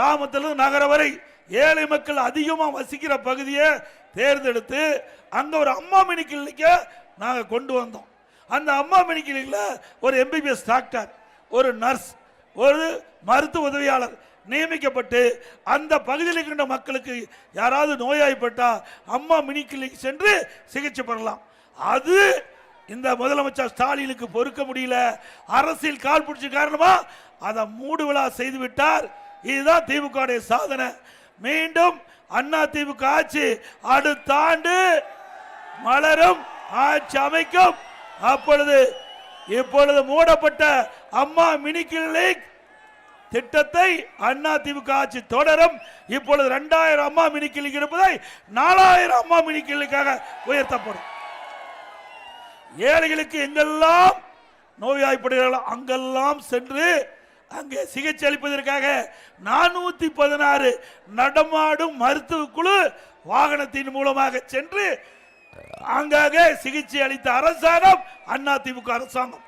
கிராமத்திலிருந்து நகர வரை ஏழை மக்கள் அதிகமாக வசிக்கிற பகுதியை தேர்ந்தெடுத்து அங்கே ஒரு அம்மா மினி கிளினிக்க நாங்கள் கொண்டு வந்தோம். அந்த அம்மா மினி கிளினிக்ல ஒரு எம்பிபிஎஸ் டாக்டர் ஒரு நர்ஸ் ஒரு மருத்துவ உதவியாளர் நியமிக்கப்பட்டு அந்த பகுதியில் இருக்கின்ற மக்களுக்கு யாராவது நோயாய்ப்பட்டால் அம்மா மினி கிளினிக் சென்று சிகிச்சை பெறலாம். அது இந்த முதலமைச்சர் ஸ்டாலினுக்கு பொறுக்க முடியல. அரசியல் கால் பிடிச்ச காரணமா அதை மூடு விழா செய்து விட்டார். இதுதான் திமுக சாதனை. மீண்டும் அண்ணா திமுக ஆட்சி அடுத்த ஆண்டு மலரும் ஆட்சி அமைக்கும். அப்பொழுது இப்பொழுது மூடப்பட்ட அம்மா மினி திட்டத்தை அண்ணா திமுக ஆட்சி தொடரும். இப்பொழுது இரண்டாயிரம் அம்மா மினி இருப்பதை நாலாயிரம் அம்மா மினி உயர்த்தப்படும். ஏழைகளுக்கு எங்கெல்லாம் நோய்வாய்ப்படுகிறார்களோ அங்கெல்லாம் சென்று அங்கே சிகிச்சை அளிப்பதற்காக நானூத்தி பதினாறு நடமாடும் மருத்துவ குழு வாகனத்தின் மூலமாக சென்று அங்காக சிகிச்சை அளித்த அரசாங்கம் அண்ணா அரசாங்கம்.